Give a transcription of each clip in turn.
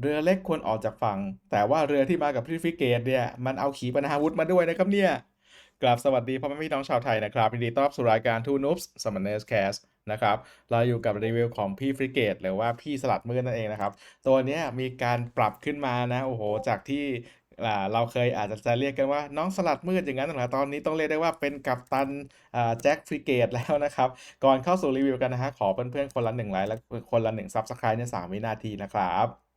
เรือเล็กควรออกจากฝั่ง แต่ว่าเรือที่มากับพี่ฟริเกตเนี่ย มันเอาขีปนาวุธมาด้วยนะครับเนี่ยกราบสวัสดีพ่อแม่พี่น้องชาวไทยนะครับยินดีต้อนรับสู่รายการ Two Noobs Summoners Cast นะครับเราอยู่กับรีวิวของพี่ฟริเกตหรือว่าพี่สลัดมืดนั่นเองนะครับ ตัวนี้มีการปรับขึ้นมานะ โอ้โห จากที่เราเคยอาจจะเรียกกันว่าน้องสลัดมืดอย่างนั้นนะตอนนี้ต้องเรียกได้ว่าเป็นกัปตันแจ็คฟริเกตแล้วนะครับ ก่อนเข้าสู่รีวิวกันนะฮะขอเพื่อนๆคนละหนึ่งไลค์และคนละหนึ่งซับสไครต์ในสามวินาทีนะครับ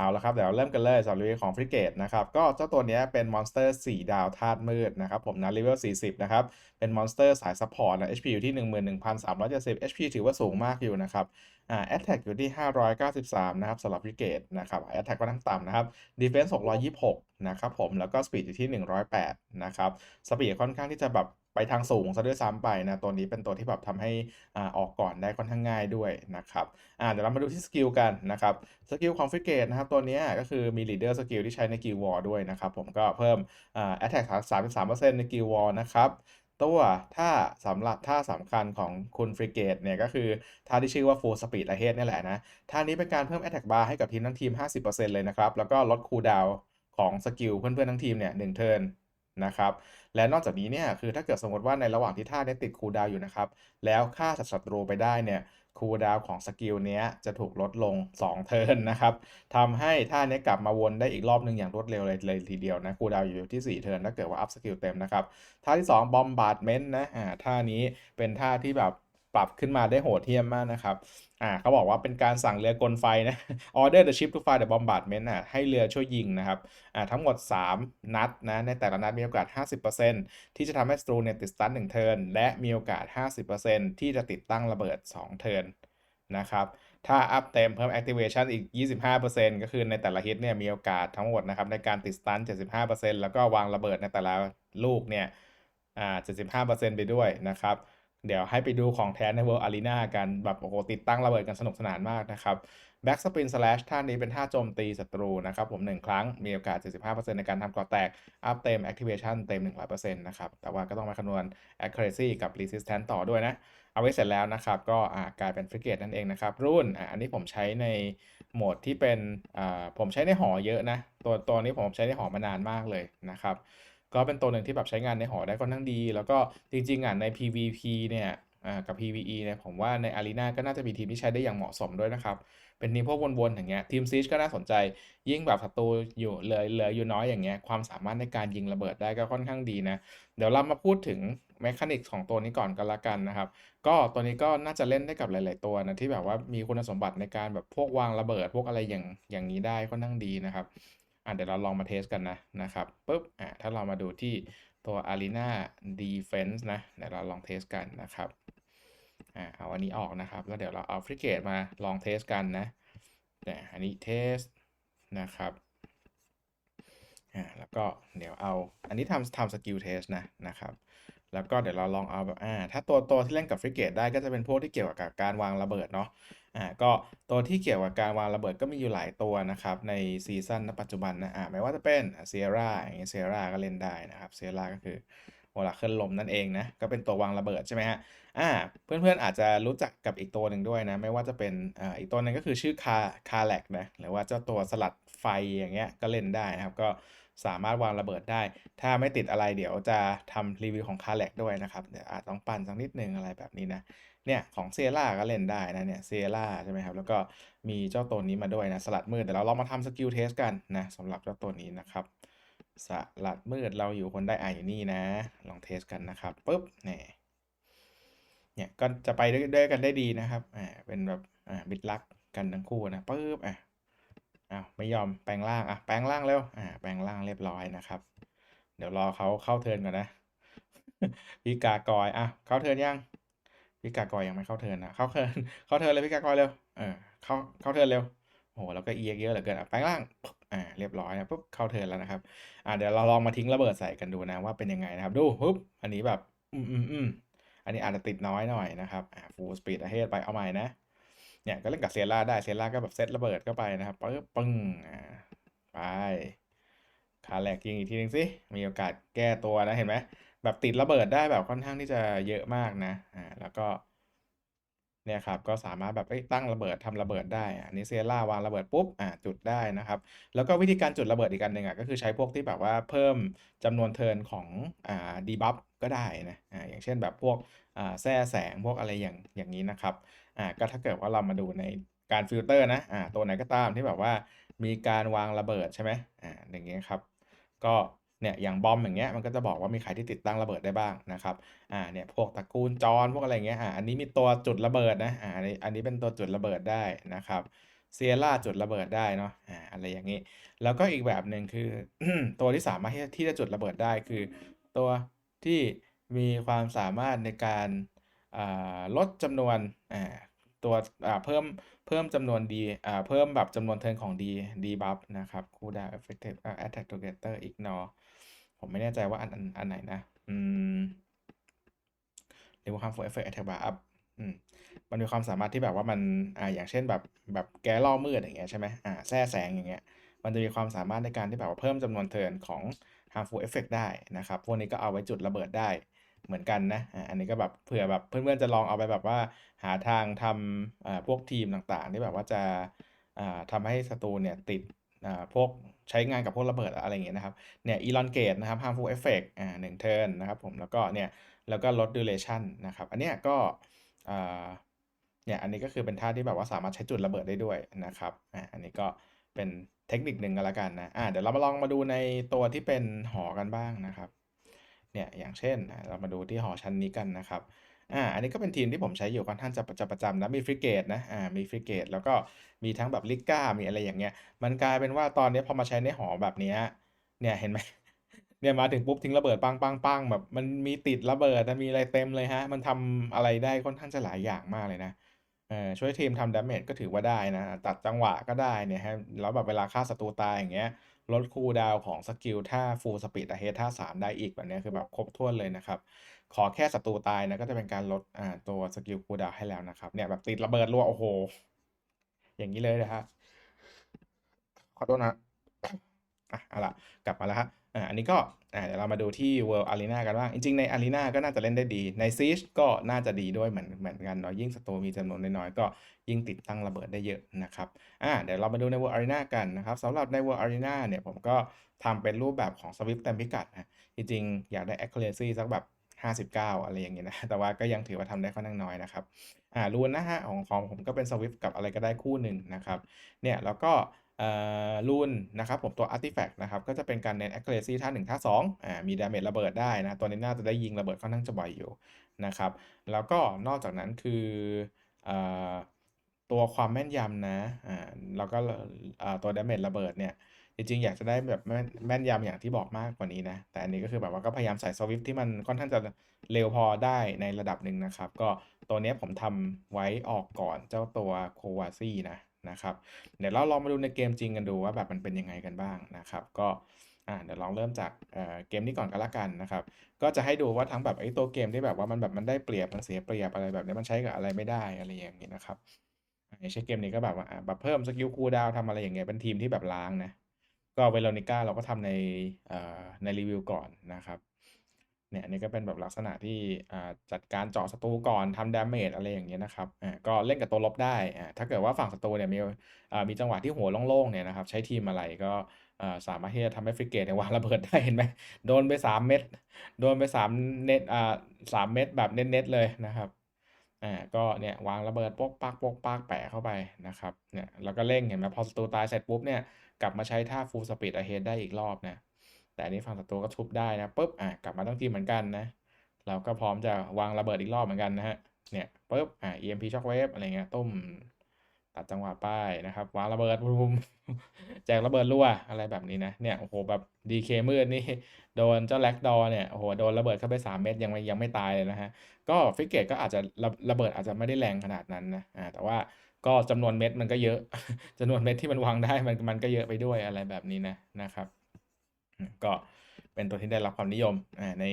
เอาละครับเดี๋ยวเริ่มกันเลยสำหรับรีวิวของฟริเกตนะครับก็เจ้าตัวนี้เป็นมอนสเตอร์4ดาวธาตุมืดนะครับผมนะเลเวล40 นะครับ เป็นมอนสเตอร์สายซัพพอร์ตนะ HP อยู่ที่ 11,370 HP ถือว่าสูงมากอยู่นะครับ อ่า Attack อยู่ที่ 593 นะครับสำหรับฟริเกตนะครับ Attack ก็ทั้งต่ำนะครับ Defense 626 นะครับผม แล้วก็ Speed อยู่ที่ 108 นะครับ Speed ค่อนข้างที่จะแบบไปทางสูงซะด้วยซ้ำไปนะ ตัวนี้เป็นตัวที่แบบทำให้อ่าออกก่อนได้ค่อนข้างง่ายด้วยนะครับอ่าเดี๋ยวเรามาดูที่สกิลกันนะครับสกิลของฟริเกตนะครับ ตัวนี้ก็คือมี leader skill ที่ใช้ในกิลวอร์ด้วยนะครับ ผมก็เพิ่มอ่า attack 33%ในกิลวอร์นะครับ ตัวท่าสำหรับท่าสำคัญของคุณฟริเกตเนี่ยก็คือท่าที่ชื่อว่า full speed ahead นี่แหละนะ ท่านี้เป็นการเพิ่ม attack bar ให้กับทีมทั้งทีม 50%เลยนะครับ แล้วก็ลดคูลดาวของสกิลเพื่อนๆทั้งทีมเนี่ยหนึ่งเทิร์นนะครับ และนอกจากนี้เนี่ยคือถ้าเกิดสมมติว่าในระหว่างที่ท่าเนี้ยติดคูลดาวอยู่นะครับ แล้วฆ่าศัตรูไปได้เนี่ย คูลดาวของสกิลเนี้ยจะถูกลดลง 2 เทิร์นนะครับทำให้ท่านี้กลับมาวนได้อีกรอบหนึ่งอย่างรวดเร็วเลยเลยทีเดียวนะคูลดาวอยู่ที่ 4 เทิร์นถ้าเกิดว่าอัพสกิลเต็มนะครับท่าที่2บอมบาร์ดเมนต์นะอ่าท่านี้เป็นท่าที่แบบ ปรับขึ้นมาได้โหดเหี้ยมมากนะครับอ่าเขาบอกว่าเป็นการสั่งเรือกลไฟนะ order the ship to fire the bombardment อะให้เรือช่วยยิงนะครับอ่าทั้งหมด 3 นัดนะในแต่ละนัดมีโอกาส 50%ที่จะทำให้ศัตรูเนี่ยติดสตัน1เทิร์นและมีโอกาส 50%ที่จะติดตั้งระเบิด 2 เทิร์นนะครับถ้าอัพเต็มเพิ่ม activation อีก 25%ก็คือในแต่ละฮิตเนี่ยมีโอกาสทั้งหมดนะครับในการติดสตัน 75%แล้วก็วางระเบิดในแต่ละลูกเนี่ยอ่า75%ไปด้วยนะครับ เดี๋ยวให้ไปดูของแท้ใน World Arena กันแบบโอ้โหติดตั้งระเบิดกันสนุกสนานมากนะครับ Back Spin Slash ท่านี้เป็นท่าโจมตีศัตรูนะครับผม 1 ครั้งมีโอกาส 75%ในการทำก่อแตก อัพเต็ม Activation เต็ม 100%นะครับ แต่ว่าก็ต้องมาคำนวณ Accuracy กับ Resistance ต่อด้วยนะ เอาไว้เสร็จแล้วนะครับ ก็กลายเป็นฟริเกตนั่นเองนะครับ รุ่นอันนี้ผมใช้ในโหมดที่เป็นผมใช้ในหอเยอะนะ ตัวตัวนี้ผมใช้ในหอมานานมากเลยนะครับ ก็เป็นตัวหนึ่งที่แบบใช้งานในหอได้ค่อนข้างดี แล้วก็จริงๆอะใน PVP เนี่ยอ่ากับ PVE เนี่ยผมว่าใน Arena ก็น่าจะมีทีมที่ใช้ได้อย่างเหมาะสมด้วยนะครับ เป็นทีมพวกวนๆอย่างเงี้ยทีมซีชก็น่าสนใจ ยิ่งแบบศัตรูอยู่เหลือเหลืออยู่น้อยอย่างเงี้ยความสามารถในการยิงระเบิดได้ก็ค่อนข้างดีนะ เดี๋ยวเรามาพูดถึงแมคานิกของตัวนี้ก่อนกันละกันนะครับ ก็ตัวนี้ก็น่าจะเล่นได้กับหลาย ๆ ตัวนะที่แบบว่ามีคุณสมบัติในการแบบพวกวางระเบิดพวกอะไรอย่างอย่างนี้ได้ค่อนข้างดีนะครับ เดี๋ยวเราลองมาเทสกันนะนะครับปุ๊บอะถ้าเรามาดูที่ตัว Arena Defense นะเดี๋ยวเราลองเทสกันนะครับอ่าเอาอันนี้ออกนะครับ แล้วเดี๋ยวเราเอาฟริเกตมาลองเทสกันนะเนี่ยอันนี้เทสนะครับอ่าแล้วก็เดี๋ยวเอาอันนี้ทำทำสกิลเทสนะนะครับ แล้วก็เดี๋ยวเราลองเอาแบบอ่าถ้าตัวตัวที่เล่นกับฟริเกตได้ก็จะเป็นพวกที่เกี่ยวกับการวางระเบิดเนาะ อ่าก็ตัวที่เกี่ยวกับการวางระเบิดก็มีอยู่หลายตัวนะครับ ในซีซั่นณปัจจุบันนะอ่าไม่ว่าจะเป็นเซียร่าอย่างเงี้ยเซียร่าก็เล่นได้นะครับเซียร่าก็คือโอลาเคิลลมนั่นเองนะก็เป็นตัววางระเบิดใช่ไหมฮะอ่าเพื่อนๆอาจจะรู้จักกับอีกตัวหนึ่งด้วยนะ ไม่ว่าจะเป็นอ่าอีกตัวหนึ่งก็คือชื่อคาคาแลกนะหรือว่าเจ้าตัวสลัดไฟอย่างเงี้ยก็เล่นได้นะครับก็สามารถวางระเบิดได้ ถ้าไม่ติดอะไรเดี๋ยวจะทำรีวิวของคาแลกด้วยนะครับเดี๋ยวอาจต้องปั่นสักนิดนึงอะไรแบบนี้นะ เนี่ยของเซล่าก็เล่นได้นะเนี่ยเซล่าใช่ไหมครับ แล้วก็มีเจ้าตัวนี้มาด้วยนะสลัดมืดเดี๋ยวเราลองมาทำสกิลเทสกันนะสำหรับเจ้าตัวนี้นะครับสลัดมืดเราอยู่คนได้อ่าอยู่นี่นะ ลองเทสกันนะครับปุ๊บเนี่ยเนี่ยก็จะไปด้วยวยกันได้ดีนะครับอ่าเป็นแบบอ่าบิดลักกันทั้งคู่นะปุ๊บอะอ้าวไม่ยอมแปลงร่างอะแปลงร่างเร็วอ่าแปลงร่างเรียบร้อยนะครับ เดี๋ยวรอเขาเข้าเทิร์นก่อนนะพี่กากอยอะเข้าเทิร์นยัง พี่กากอยยังไม่เข้าเทินนะเข้าเทินเข้าเทินเลยพี่กากอยเร็วเออเข้าเข้าเทินเร็วโอ้โหแล้วก็เอียเยอะเหลือเกินอะแปลงร่างอ่าเรียบร้อยนะปุ๊บเข้าเทินแล้วนะครับอ่าเดี๋ยวเราลองมาทิ้งระเบิดใส่กันดูนะว่าเป็นยังไงนะครับ ดูปุ๊บอันนี้แบบ อืมอืมอืมอันนี้อาจจะติดน้อยหน่อยนะครับอ่าฟูลสปีดอะเฮดไปเอาใหม่นะเนี่ยก็เล่นกับเซล่าได้เซล่าก็แบบเซตระเบิดเข้าไปนะครับปึ๊บปึ้งอ่าไปขาแหลกยิงอีกทีนึงสิมีโอกาสแก้ตัวนะเห็นไหม แบบติดระเบิดได้แบบค่อนข้างที่จะเยอะมากนะอ่าแล้วก็เนี่ยครับก็สามารถแบบเอ้ยตั้งระเบิดทำระเบิดได้อันนี้ Sierra วางระเบิดปุ๊บอ่าจุดได้นะครับ แล้วก็วิธีการจุดระเบิดอีกอันหนึ่งอะก็คือใช้พวกที่แบบว่าเพิ่มจำนวนเทิร์นของอ่า debuff ก็ได้นะอ่าอย่างเช่นแบบพวกอ่าแทร่แสงพวกอะไรอย่างอย่างนี้นะครับอ่าก็ถ้าเกิดว่าเรามาดูในการฟิลเตอร์นะอ่าตัวไหนก็ตามที่แบบว่ามีการวางระเบิดใช่ไหมอ่าอย่างเงี้ยครับ ก็ เนี่ยอย่างบอมอย่างเงี้ยมันก็จะบอกว่ามีใครที่ติดตั้งระเบิดได้บ้างนะครับอ่าเนี่ยพวกตระกูลจรพวกอะไรเงี้ยอ่าอันนี้มีตัวจุดระเบิดนะอ่าอันนี้อันนี้เป็นตัวจุดระเบิดได้นะครับเซียร่าจุดระเบิดได้เนาะอ่าอะไรอย่างนี้ แล้วก็อีกแบบหนึ่งคือ ตัวที่สามารถที่จะจุดระเบิดได้คือ ตัวที่มีความสามารถในการลดจำนวนอ่า ตัวอ่าเพิ่มเพิ่มจำนวนดีอ่าเพิ่มแบบจำนวนเทิร์นของดีดีบัฟนะครับ cooldown effective อ่า attack together ignore ผมไม่แน่ใจว่าอันอันอันไหนนะอืม remove harmful effect attack bar up อืมมันมีความสามารถที่แบบว่ามันอ่าอย่างเช่นแบบแบบแก้ล่อมืดอย่างเงี้ยใช่ไหมอ่าแทร่แสงอย่างเงี้ยมันจะมีความสามารถในการที่แบบว่าเพิ่มจำนวนเทิร์นของ harmful effect ได้นะครับ พวกนี้ก็เอาไว้จุดระเบิดได้ เหมือนกันนะอันนี้ก็แบบเผื่อแบบเพื่อนๆจะลองเอาไปแบบว่าหาทางทำพวกทีมต่างๆ ที่แบบว่าจะอ่าทำให้ศัตรูเนี่ยติดพวกใช้งานกับพวกระเบิดอะไรอย่างเงี้ยนะครับเนี่ย elongate นะครับ harmful effect อ่าหนึ่งเทิร์นนะครับผมแล้วก็เนี่ยแล้วก็ลด duration นะครับอันเนี้ยก็เนี่ยอันนี้ก็คือเป็นท่าที่แบบว่าสามารถใช้จุดระเบิดได้ด้วยนะครับอ่าอันนี้ก็เป็นเทคนิคหนึ่งก็แล้วกันนะอ่าเดี๋ยวเรามาลองมาดูในตัวที่เป็นหอกันบ้างนะครับ เนี่ยอย่างเช่นอ่าเรามาดูที่หอชั้นนี้กันนะครับอ่าอันนี้ก็เป็นทีมที่ผมใช้อยู่ค่อนข้างจะประจำประจำนะมีฟริเกตนะอ่ามีฟริเกตแล้วก็มีทั้งแบบลิก้ามีอะไรอย่างเงี้ยมันกลายเป็นว่าตอนนี้พอมาใช้ในหอแบบเนี้ยเนี่ยเห็นไหม เนี่ยมาถึงปุ๊บทิ้งระเบิดปังปังปังแบบมันมีติดระเบิดนมีอะไรเต็มเลยฮะ มันทำอะไรได้ค่อนข้างจะหลายอย่างมากเลยนะเออช่วยทีมทำดาเมจก็ถือว่าได้นะ ตัดจังหวะก็ได้เนี่ยฮะแล้วแบบเวลาฆ่าศัตรูตายอย่างเงี้ย ลดคูลดาวของสกิลท่าฟูลสปีดอะเฮท่าสามได้อีกแบบนี้คือแบบครบถ้วนเลยนะครับ ขอแค่ศัตรูตายนะก็จะเป็นการลดอ่าตัวสกิลคูลดาวให้แล้วนะครับเนี่ยแบบติดระเบิดรัวโอ้โห อย่างนี้เลยนะฮะขอโทษนะอะเอาละกลับมาแล้วฮะ อ่าอันนี้ก็อ่าเดี๋ยวเรามาดูที่ World Arena กันบ้าง จริงๆ ใน Arena ก็น่าจะเล่นได้ดี ใน Siege ก็น่าจะดีด้วยเหมือนเหมือนกันเนาะยิ่งศัตรูมีจำนวนน้อยๆ ก็ยิ่งติดตั้งระเบิดได้เยอะนะครับอ่าเดี๋ยวเรามาดูใน World Arena กันนะครับสำหรับใน World Arena เนี่ยผมก็ทำเป็นรูปแบบของ Swift เต็มพิกัดนะจริงๆ อยากได้ accuracy สักแบบ59 อะไรอย่างเงี้ยนะ แต่ว่าก็ยังถือว่าทำได้ค่อนข้างน้อยนะครับ อ่ารูนนะฮะของของผมก็เป็น Swift กับอะไรก็ได้คู่หนึ่งนะครับ เนี่ย แล้วก็ รูนนะครับผมตัว Artifact นะครับก็จะเป็นการเน้น accuracy ท่า1ท่า2อ่ามี damage ระเบิดได้นะตัวนี้น่าจะได้ยิงระเบิดค่อนข้างจะบ่อยอยู่นะครับแล้วก็นอกจากนั้นคืออตัวความแม่นยำนะอ่าแล้วก็ตัว damage ระเบิดเนี่ยจริงๆ อยากจะได้แบบแม่นยำอย่างที่บอกมากกว่านี้นะ แต่อันนี้ก็คือแบบว่าก็พยายามใส่ Swift ที่มันค่อนข้างจะเร็วพอได้ในระดับหนึ่งนะครับ ก็ตัวนี้ผมทำไว้ออกก่อนเจ้าตัว k o w a s i นะ นะครับ เดี๋ยวเราลองมาดูในเกมจริงกันดูว่าแบบมันเป็นยังไงกันบ้างนะครับ ก็อ่าเดี๋ยวลองเริ่มจากเเกมนี้ก่อนก็แล้วกันนะครับ ก็จะให้ดูว่าทั้งแบบไอ้ตัวเกมที่แบบว่ามันแบบมันได้เปรียบมันเสียเปรียบอะไรแบบนี้มันใช้กับอะไรไม่ได้อะไรอย่างนี้นะครับอ่าอย่างเช่นเกมนี้ก็แบบว่าแบบเพิ่มสกิลคูลดาวทำอะไรอย่างเงี้ยเป็นทีมที่แบบล้างนะ ก็เวโรนิก้าเราก็ทำในในรีวิวก่อนนะครับ เนี่ยนนี้ก็เป็นแบบลักษณะที่จัดการเจาะศัตรูก่อนทำดาเมจอะไรอย่างเงี้ยนะครับอ่าก็เล่นกับตัวลบได้อ่าถ้าเกิดว่าฝั่งศัตรูเนี่ยมีมีจังหวะที่หัวโล่งๆเนี่ยนะครับใช้ทีมอะไรก็สามารถที่จะทำให้ฟริเกตเนี่ยวางระเบิดได้เห็นไหมโดนไป 3 เม็ดโดนไป3เน็ตอ่า3เม็ดแบบเน็ตๆเลยนะครับอ่าก็เนี่ยวางระเบิดโป๊กปักโป๊กปักแปะเข้าไปนะครับเนี่ยแล้วก็เร่งเห็นไหมพอศัตรูตายเสร็จปุ๊บเนี่ยกลับมาใช้ท่า full speed ahead ได้อีกรอบนะ แต่อันนี้ฝั่งศัตรูก็ทุบได้นะปุ๊บอะกลับมาตั้งทีมเหมือนกันนะ เราก็พร้อมจะวางระเบิดอีกรอบเหมือนกันนะฮะเนี่ยปุ๊บอะ EMP shockwave อะไรเงี้ยตุ้มตัดจังหวะป้ายนะครับวางระเบิดบุมแจกระเบิดรั่วอะไรแบบนี้นะเนี่ยโอ้โหแบบ DK มืดนี่โดนเจ้าแล็กดอเนี่ยโอ้โหโดนระเบิดเข้าไป 3 เม็ดยังไม่ยังไม่ตายเลยนะฮะก็ฟิกเกตก็อาจจะระระเบิดอาจจะไม่ได้แรงขนาดนั้นนะอ่าแต่ว่าก็จำนวนเม็ดมันก็เยอะจำนวนเม็ดที่มันวางได้มันมันก็เยอะไปด้วยอะไรแบบนี้นะนะครับ ก็เป็นตัวที่ได้รับความนิยมใน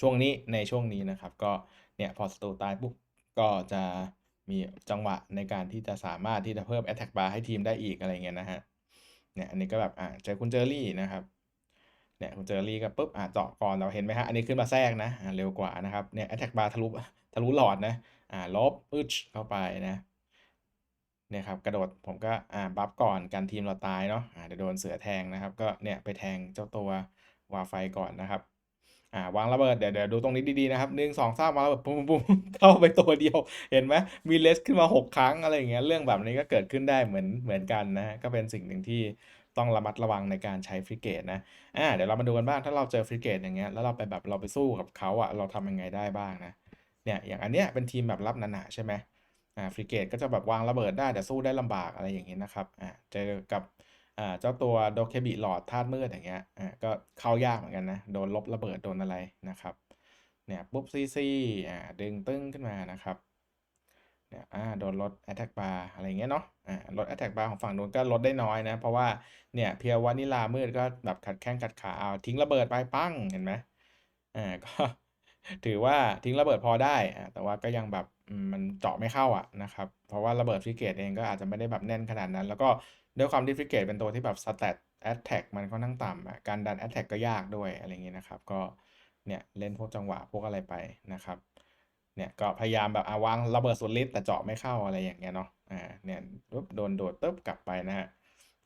ช่วงนี้ในช่วงนี้นะครับ ก็เนี่ยพอศัตรูตายปุ๊บก็จะมีจังหวะในการที่จะสามารถที่จะเพิ่ม attack bar ให้ทีมได้อีกอะไรเงี้ยนะฮะเนี่ยอันนี้ก็แบบอ่าเจอคุณเจอรี่นะครับเนี่ยคุณเจอรี่ก็ปุ๊บอ่าเจาะก่อนเราเห็นไหมฮะอันนี้ขึ้นมาแทรกนะอ่าเร็วกว่านะครับเนี่ย attack bar ทะลุทะลุหลอดนะอ่าลบอึดเข้าไปนะ นี่ยครับกระโดดผมก็อ่าบัฟก่อนกันทีมเราตายเนาะอ่าเดี๋ยวโดนเสือแทงนะครับ ก็เนี่ยไปแทงเจ้าตัววาไฟก่อนนะครับอ่าวางระเบิดเดี๋ยวเดี๋ยวดูตรงนี้ดีๆนะครับหนึ่งสองสามวางระเบิดปุ๊บปุ๊บเข้าไปตัวเดียวเห็นไหมมีเลสขึ้นมาหกครั้งอะไรอย่างเงี้ยเรื่องแบบนี้ก็เกิดขึ้นได้เหมือนเหมือนกันนะก็เป็นสิ่งหนึ่งที่ต้องระมัดระวังในการใช้ฟริเกตนะอ่าเดี๋ยวเรามาดูกันบ้างถ้าเราเจอฟริเกตอย่างเงี้ยแล้วเราไปแบบเราไปสู้กับเขาอะเราทำยังไงได้บ้างนะเนี่ยอย่างอันเนี้ยเป็นทีมแบบรับหนาๆใช่ไหม อ่าฟริเกตก็จะแบบวางระเบิดได้แต่สู้ได้ลำบากอะไรอย่างนี้นะครับอ่าเจอกับอ่าเจ้าตัวโดเคบิหลอดธาตุมืดอย่างเงี้ยอ่าก็เข้ายากเหมือนกันนะโดนลบระเบิดโดนอะไรนะครับเนี่ยปุ๊บซีซีอ่าดึงตึ้งขึ้นมานะครับเนี่ยอ่าโดนลด attack bar อะไรเงี้ยเนาะอ่าลด attack bar ของฝั่งนู้นก็ลดได้น้อยนะ เพราะว่าเนี่ยเพียววานิลามืดก็แบบขัดแข้งขัดขาเอาทิ้งระเบิดไปปั้งเห็นไหมอ่าก็ถือว่าทิ้งระเบิดพอได้อ่าแต่ว่าก็ยังแบบ มันเจาะไม่เข้าอะนะครับ เพราะว่าระเบิดฟริเกตเองก็อาจจะไม่ได้แบบแน่นขนาดนั้น แล้วก็ด้วยความที่ฟริเกตเป็นตัวที่แบบสแตทแอตแทกมันค่อนข้างต่ำอะการดันแอตแทกก็ยากด้วยอะไรอย่างงี้นะครับ ก็เนี่ยเล่นพวกจังหวะพวกอะไรไปนะครับเนี่ยก็พยายามแบบอาวางระเบิดสุดฤทธิ์แต่เจาะไม่เข้าอะไรอย่างเงี้ยเนาะอ่าเนี่ยปุ๊บโดนโดดตึ๊บกลับไปนะฮะ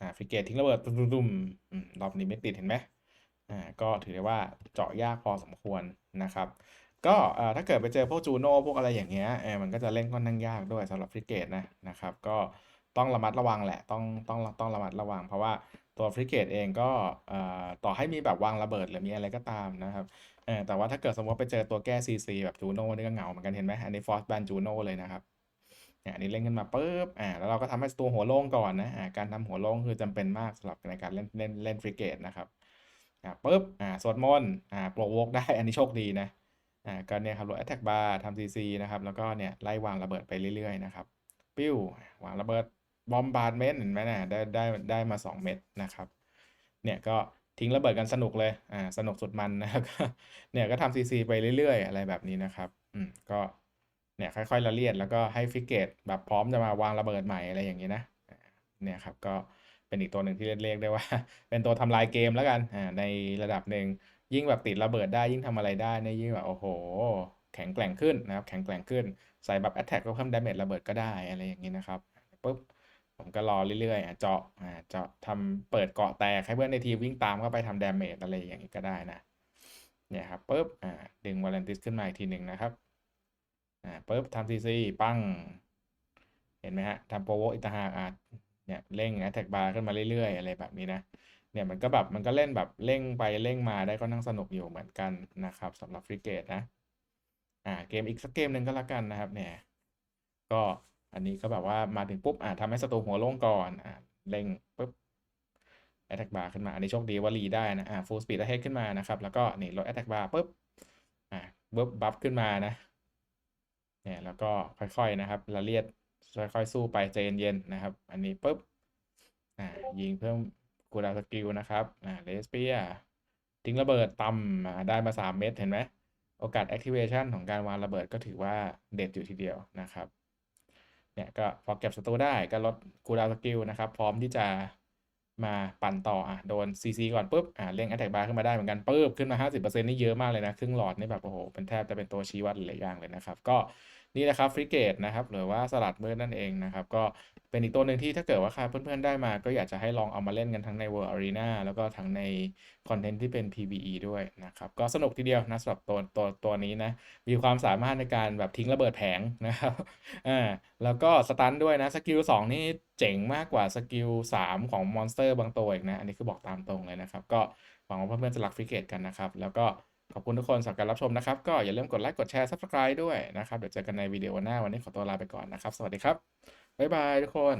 อ่าฟริเกตทิ้งระเบิดตุ้มๆรอบนี้ไม่ติดเห็นไหมอ่าก็ถือได้ว่าเจาะยากพอสมควรนะครับ ก็ถ้าเกิดไปเจอพวกจูโน่พวกอะไรอย่างเงี้ยเออมันก็จะเล่นค่อนข้างยากด้วยสำหรับฟริเกตนะนะครับ ก็ต้องระมัดระวังแหละต้องต้องต้องระมัดระวัง เพราะว่าตัวฟริเกตเองก็ต่อให้มีแบบวางระเบิดหรือมีอะไรก็ตามนะครับเออแต่ว่าถ้าเกิดสมมติไปเจอตัวแก้ CC แบบจูโน่นี่ก็เหงาเหมือนกันเห็นไหมอันนี้ฟอร์สแบนจูโน่เลยนะครับเนี่ยอันนี้เล่นขึ้นมาปุ๊บอ่าแล้วเราก็ทำให้ตัวหัวโล่งก่อนนะอ่าการทำหัวโล่งคือจำเป็นมากสำหรับในการเล่นเล่นเล่นฟริเกตนะครับอ่าปุ๊บอ่าสวดมนต์อ่าโปรโวกได้อันนี้โชคดีนะ อ่าก็เนี่ยครับลด attack bar ทำ CC นะครับ แล้วก็เนี่ยไล่วางระเบิดไปเรื่อยๆนะครับ ปิ้ว วางระเบิดบอมบาร์ดเมนต์เห็นไหมนะได้ได้ได้มา 2 เม็ดนะครับ เนี่ยก็ทิ้งระเบิดกันสนุกเลย อ่า สนุกสุดมันนะครับเนี่ยก็ทำ CC ไปเรื่อย ๆ อะไรแบบนี้นะครับ อืม ก็ เนี่ยค่อยๆละเลียดแล้วก็ให้ฟิกเกตแบบพร้อมจะมาวางระเบิดใหม่อะไรอย่างนี้นะ เนี่ยครับ ก็เป็นอีกตัวหนึ่งที่เรียกได้ว่า เป็นตัวทำลายเกมแล้วกัน อ่า ในระดับหนึ่ง ยิ่งแบบติดระเบิดได้ยิ่งทำอะไรได้เนี่ยยิ่งแบบโอ้โห แข็งแกร่งขึ้นนะครับ แข็งแกร่งขึ้น ใส่แบบ attack ก็เพิ่ม damage ระเบิดก็ได้อะไรอย่างนี้นะครับปุ๊บผมก็รอเรื่อยๆเจาะอ่าเจาะทำเปิดเกาะแตกให้เพื่อนในทีมวิ่งตามเข้าไปทำ damage อะไรอย่างนี้ก็ได้นะเนี่ยครับปุ๊บอ่าดึงวาเลนติสขึ้นมาอีกทีหนึ่งนะครับอ่าปุ๊บทำซีซีปั้ง เห็นไหมฮะทำโปรโวอีกต่าหากอะเนี่ยเร่ง attack bar ขึ้นมาเรื่อยๆ อะไรแบบนี้นะ เนี่ยมันก็แบบมันก็เล่นแบบเร่งไปเร่งมาได้ก็นั่งสนุกอยู่เหมือนกันนะครับสำหรับฟริเกตนะอ่าเกมอีกสักเกมหนึ่งก็แล้วกันนะครับ เนี่ย ก็อันนี้ก็แบบว่ามาถึงปุ๊บอ่าทำให้ศัตรูหัวโล่งก่อนอ่าเร่งปุ๊บ attack bar ขึ้นมา อันนี้โชคดีว่ารีได้นะอ่า full speed ahead ขึ้นมานะครับแล้วก็นี่ลด attack bar ปุ๊บอ่าปุ๊บบัฟขึ้นมานะเนี่ยแล้วก็ค่อยๆนะครับละเลียดค่อยๆสู้ไปใจเย็นๆนะครับ อันนี้ปุ๊บอ่ายิงเพิ่ม กูดาวสกิลนะครับอ่าเลสเปียทิ้งระเบิดต่ำอ่าได้มา 3 เม็ดเห็นไหมโอกาส activation ของการวางระเบิดก็ถือว่าเด็ดอยู่ทีเดียวนะครับเนี่ยก็พอเก็บศัตรูได้ก็ลดกูดาวสกิลนะครับ พร้อมที่จะมาปั่นต่ออะโดน CC ก่อนปุ๊บอ่าเร่ง attack bar ขึ้นมาได้เหมือนกันปุ๊บขึ้นมา 50%นี่เยอะมากเลยนะ ครึ่งหลอดนี่แบบโอ้โหเป็นแทบจะเป็นตัวชี้วัดหลายอย่างเลยนะครับ ก็นี่นะครับฟริเกตนะครับหรือว่าสลัดมืดนั่นเองนะครับ ก็ เป็นอีกตัวหนึ่งที่ถ้าเกิดว่าใครเพื่อนๆได้มาก็อยากจะให้ลองเอามาเล่นกันทั้งใน World Arena แล้วก็ทั้งในคอนเทนต์ที่เป็น PVE ด้วยนะครับ ก็สนุกทีเดียวนะสำหรับตัวตัวตัวนี้นะ มีความสามารถในการแบบทิ้งระเบิดแผงนะครับอ่าแล้วก็สตันด้วยนะสกิล2นี่เจ๋งมากกว่าสกิล3ของมอนสเตอร์บางตัวอีกนะ อันนี้คือบอกตามตรงเลยนะครับ ก็หวังว่าเพื่อนๆจะรักฟริเกตกันนะครับ แล้วก็ขอบคุณทุกคนสำหรับการรับชมนะครับ ก็อย่าลืมกดไลค์กดแชร์ Subscribe ด้วยนะครับ เดี๋ยวเจอกันในวิดีโอหน้าวันนี้ขอตัวลาไปก่อนนะครับ สวัสดีครับ บ๊ายบายทุกคน